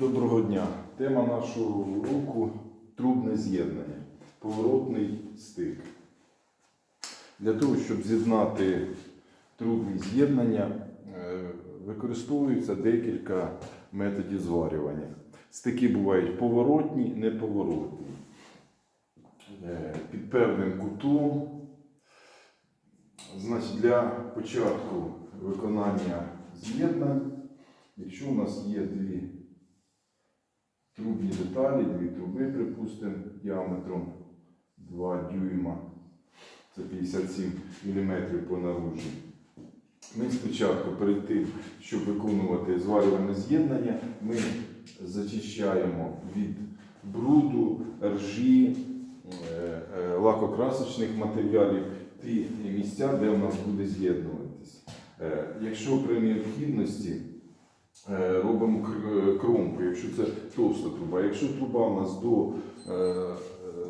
Доброго дня. Тема нашого уроку трубне з'єднання, поворотний стик. Для того, щоб з'єднати трубні з'єднання, е, використовується декілька методів зварювання. Стики бувають поворотні, неповоротні. Е, Під певним кутом. Значить, для початку виконання з'єднань, якщо у нас є дві трубні деталі, дві труби, припустимо, діаметром 2 дюйма, це 57 мм по наружі. Ми спочатку перед тим, щоб виконувати зварювальне з'єднання, ми зачищаємо від бруду, ржі, е, е, лакокрасочних матеріалів ті місця, де у нас буде з'єднуватись. Е, Якщо при необхідності робимо кромку, якщо це товста труба. Якщо труба у нас до е,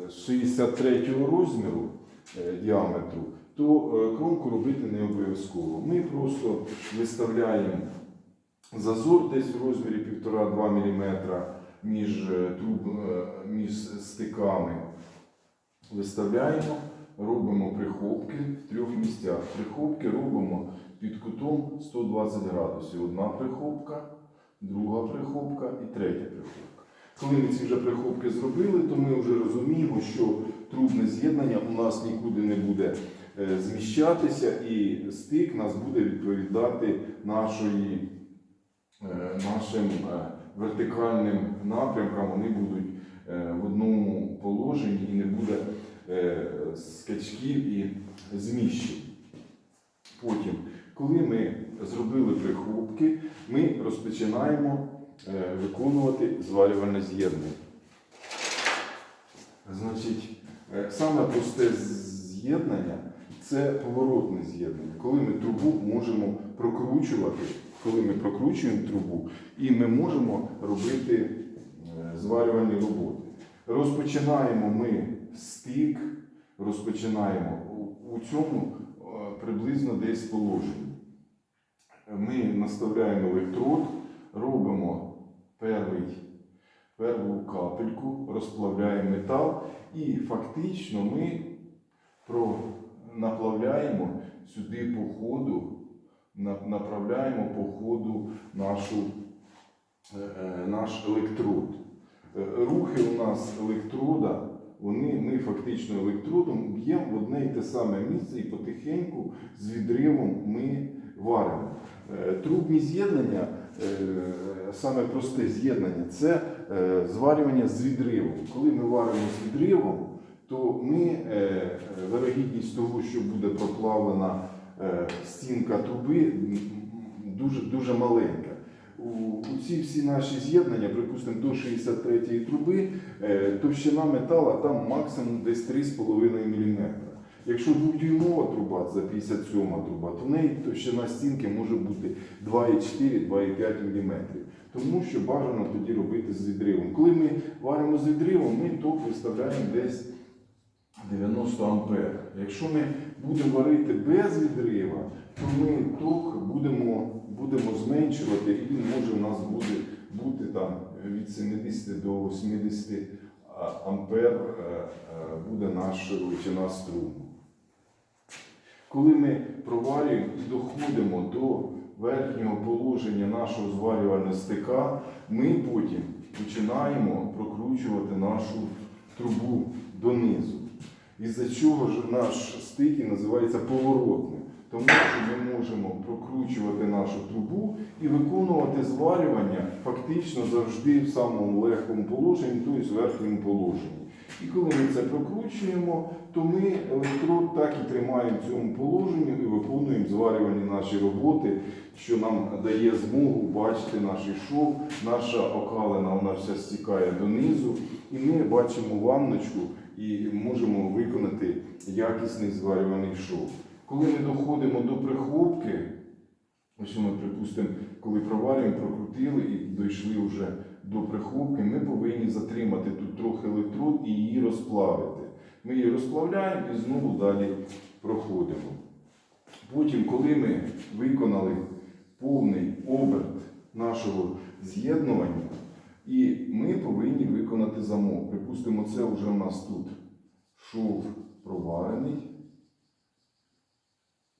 63 розміру е, діаметру, то е, кромку робити не обов'язково. Ми просто виставляємо зазор десь в розмірі 1,5-2 мм між, е, труб, е, між стиками. Виставляємо, робимо прихопки в трьох місцях. Прихопки робимо під кутом 120 градусів. Одна прихопка, друга прихопка і третя прихопка. Коли ми ці вже прихопки зробили, то ми вже розуміємо, що трубне з'єднання у нас нікуди не буде е, зміщатися, і стик нас буде відповідати нашої, е, нашим е, вертикальним напрямкам. Вони будуть в одному положенні і не буде скачків і зміщень. Потім, коли ми зробили прихопки, ми розпочинаємо е, виконувати зварювальне з'єднання. Значить, е, саме просте з'єднання це поворотне з'єднання, коли ми трубу можемо прокручувати, коли ми прокручуємо трубу, і ми можемо робити е, зварювальні роботи. Розпочинаємо ми стик, розпочинаємо у- цьому приблизно десь положенні. Ми наставляємо електрод, робимо перший, перву капельку, розплавляємо метал і фактично ми про, наплавляємо сюди по ходу, на- направляємо по ходу нашу, е, е, наш електрод. Е, Рухи у нас електрода, вони, ми фактично електродом б'ємо в одне і те саме місце і потихеньку з відривом ми варимо. Е, Трубні з'єднання, е, саме просте з'єднання, це е, зварювання з відривом. Коли ми варимо з відривом, то ми вирогідність того, що буде проплавлена стінка труби, дуже, дуже маленька. У, ці всі наші з'єднання, припустимо, до 63 труби, товщина метала там максимум десь 3,5 мм. Якщо дводюймова труба, це 57 труба, то в неї товщина стінки може бути 2,4-2,5 мм. Тому що бажано тоді робити з відривом. Коли ми варимо з відривом, ми ток виставляємо десь 90 ампер. Якщо ми будемо варити без відрива, то ми ток будемо, будемо зменшувати, і він може у нас буде бути там від 70 до 80 а- ампер е, е, буде наша величина струму. Коли ми проварюємо і доходимо до верхнього положення нашого зварювального стика, ми потім починаємо прокручувати нашу трубу донизу. Із-за чого ж наш стик і називається поворотним. Тому що ми можемо прокручувати нашу трубу і виконувати зварювання фактично завжди в самому легкому положенні, тобто в верхньому положенні. І коли ми це прокручуємо, то ми електрод так і тримаємо в цьому положенні і виконуємо зварювальні наші роботи, що нам дає змогу бачити наш шов, наша окалина вона вся стікає донизу, і ми бачимо ванночку і можемо виконати якісний зварюваний шов. Коли ми доходимо до прихлопки, ось ми, припустимо, коли проварюємо, прокрутили і дійшли вже до прихлопки, ми повинні затримати тут трохи електрод і її розплавити. Ми її розплавляємо і знову далі проходимо. Потім, коли ми виконали повний оберт нашого з'єднування, І ми повинні виконати замок. Припустимо, це вже у нас тут шов проварений.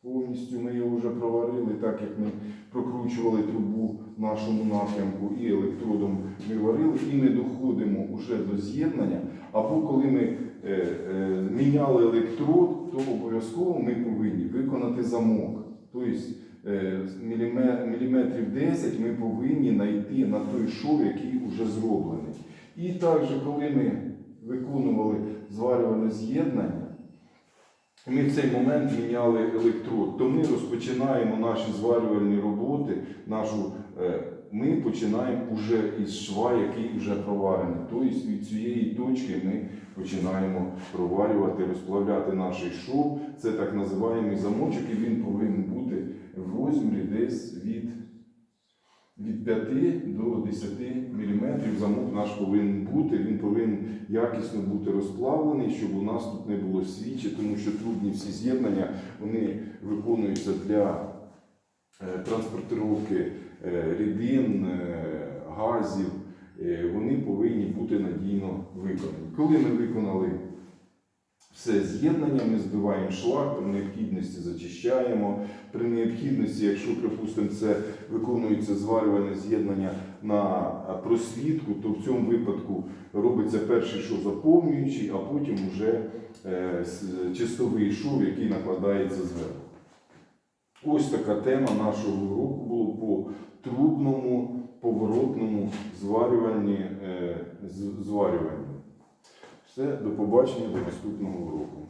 Повністю ми його вже проварили, так як ми прокручували трубу в нашому напрямку і електродом ми варили, і ми доходимо вже до з'єднання. Або коли ми е, е, міняли електрод, то обов'язково ми повинні виконати замок. Тобто е, міліметрів 10 ми повинні знайти на той шов, який вже зроблений. І також, коли ми виконували зварювальне з'єднання, ми в цей момент міняли електрод, то ми розпочинаємо наші зварювальні роботи, нашу, е, ми починаємо уже із шва, який вже проварений. Тобто від цієї точки ми починаємо проварювати, розплавляти наш шов. Це так називаємий замочок, і він повинен бути в розмірі десь від, від 5 до 10 мм. Замок наш повинен бути, він повинен якісно бути розплавлений, щоб у нас тут не було свічі, тому що трудні всі з'єднання вони виконуються для е, транспортировки е, рідин, е, газів. Вони повинні бути надійно виконані. Коли ми виконали все з'єднання, ми збиваємо шлак, при необхідності зачищаємо. При необхідності, якщо, припустимо, це виконується зварювальне з'єднання на просвітку, то в цьому випадку робиться перший шов заповнюючий, а потім вже е, чистовий шов, який накладається зверху. Ось така тема нашого уроку було по трубному поворотному зварюванні, е, з- зварюванню. Все, до побачення до наступного уроку.